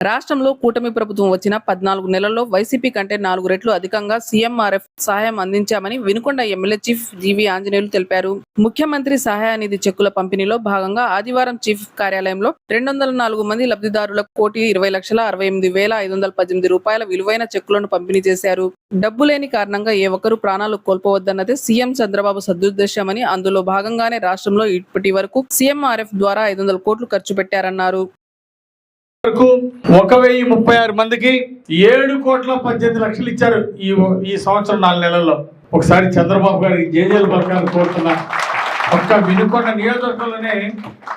రాష్ట్రంలో కూటమి ప్రభుత్వం వచ్చిన పద్నాలుగు నెలల్లో వైసీపీ కంటే నాలుగు రెట్లు అధికంగా సీఎంఆర్ఎఫ్ సహాయం అందించామని Vinukonda MLA chief GV Anjaneyulu తెలిపారు. ముఖ్యమంత్రి సహాయ నిధి చెక్కుల పంపిణీలో భాగంగా ఆదివారం చీఫ్ కార్యాలయంలో రెండు వందల నాలుగు మంది లబ్ధిదారులకు కోటి ఇరవై లక్షల అరవై ఎనిమిది వేల ఐదు వందల పద్దెనిమిది రూపాయల విలువైన చెక్కులను పంపిణీ చేశారు. డబ్బు లేని కారణంగా ఏ ఒక్కరూ ప్రాణాలు కోల్పోవద్దన్నదే సీఎం చంద్రబాబు సదుద్దేశమని అందులో భాగంగానే రాష్ట్రంలో ఇప్పటి వరకు సీఎంఆర్ఎఫ్ ద్వారా ఐదు వందల కోట్లు ఖర్చు పెట్టారన్నారు. వరకు ఒక వెయ్యి ముప్పై ఆరు మందికి ఏడు కోట్ల పద్దెనిమిది లక్షలు ఇచ్చారు ఈ ఈ సంవత్సరం నాలుగు నెలల్లో. ఒకసారి చంద్రబాబు గారికి జేజేలు పలకాలని కోరుతున్నా. ఒక్క వినుకొండ నియోజకవర్గంలోనే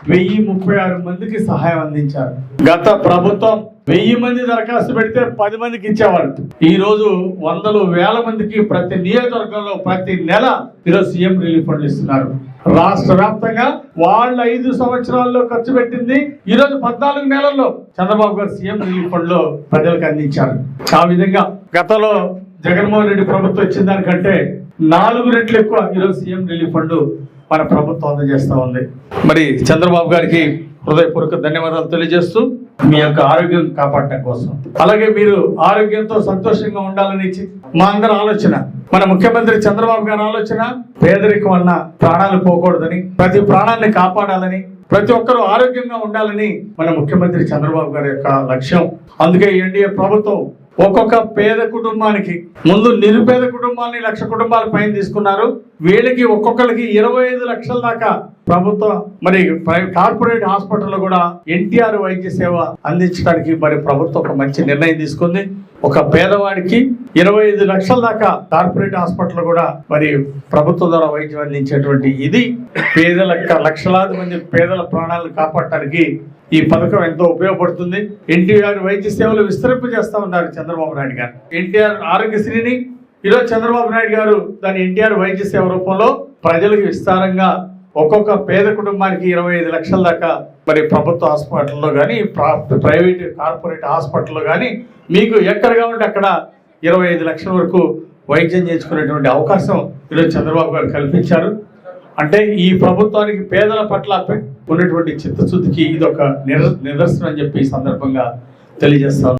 వెయ్యి ముప్పై ఆరు మందికి సహాయం అందించారు. గత ప్రభుత్వం వెయ్యి మంది దరఖాస్తు పెడితే పది మందికి ఇచ్చేవారు. ఈ రోజు వందలు వేల మందికి ప్రతి నియోజకవర్గంలో ప్రతి నెల ఈరోజు సీఎం రిలీఫ్ ఫండ్లు ఇస్తున్నారు. రాష్ట్ర వ్యాప్తంగా వాళ్ళ ఐదు సంవత్సరాల్లో ఖర్చు పెట్టింది ఈ రోజు పద్నాలుగు నెలల్లో చంద్రబాబు గారు సీఎం రిలీఫ్ ఫండ్లో ప్రజలకు అందించారు. ఆ విధంగా గతంలో జగన్మోహన్ రెడ్డి ప్రభుత్వం ఇచ్చిన దానికంటే నాలుగు రెట్లు ఎక్కువ ఈరోజు సీఎం రిలీఫ్ ఫండ్ మన ప్రభుత్వం అందజేస్తూ ఉంది. మరి చంద్రబాబు గారికి హృదయపూర్వక ధన్యవాదాలు తెలియజేస్తూ మీ యొక్క ఆరోగ్యం కాపాడటం కోసం. అలాగే మీరు ఆరోగ్యంతో సంతోషంగా ఉండాలని మా అందరి ఆలోచన మన ముఖ్యమంత్రి చంద్రబాబు గారి ఆలోచన పేదరికం వలన ప్రాణాలు పోకూడదని ప్రతి ప్రాణాన్ని కాపాడాలని ప్రతి ఒక్కరూ ఆరోగ్యంగా ఉండాలని మన ముఖ్యమంత్రి చంద్రబాబు గారి యొక్క లక్ష్యం. అందుకే ఎన్డీఏ ప్రభుత్వం ఒక్కొక్క పేద కుటుంబానికి ముందు నిరుపేద కుటుంబాలని లక్ష కుటుంబాల పైన తీసుకున్నారు. వీళ్ళకి ఒక్కొక్కరికి ఇరవై ఐదు లక్షల దాకా ప్రభుత్వం మరి ప్రైవేట్ కార్పొరేట్ హాస్పిటల్లో కూడా ఎన్టీఆర్ వైద్య సేవ అందించడానికి మరి ప్రభుత్వం ఒక మంచి నిర్ణయం తీసుకుంది. ఒక పేదవాడికి ఇరవై ఐదు లక్షల దాకా కార్పొరేట్ హాస్పిటల్ కూడా మరి ప్రభుత్వం ద్వారా వైద్యం అందించేటువంటి ఇది పేదల లక్షలాది మంది పేదల ప్రాణాలను కాపాడటానికి ఈ పథకం ఎంతో ఉపయోగపడుతుంది. ఎన్టీఆర్ వైద్య సేవలు విస్తరింపజేస్తా ఉన్నారు చంద్రబాబు నాయుడు గారు. ఎన్టీఆర్ ఆరోగ్యశ్రీని ఈరోజు చంద్రబాబు నాయుడు గారు దాని ఎన్టీఆర్ వైద్య సేవ రూపంలో ప్రజలకు విస్తారంగా ఒక్కొక్క పేద కుటుంబానికి ఇరవై ఐదు లక్షల దాకా మరి ప్రభుత్వ హాస్పిటల్లో కానీ ప్రైవేట్ కార్పొరేట్ హాస్పిటల్లో కానీ మీకు ఎక్కడ కావాలంటే అక్కడ ఇరవై ఐదు లక్షల వరకు వైద్యం చేయించుకునేటువంటి అవకాశం ఈరోజు చంద్రబాబు గారు కల్పించారు. అంటే ఈ ప్రభుత్వానికి పేదల పట్ల ఉన్నటువంటి చిత్తశుద్ధికి ఇది ఒక నిదర్శనం అని చెప్పి ఈ సందర్భంగా తెలియజేస్తాను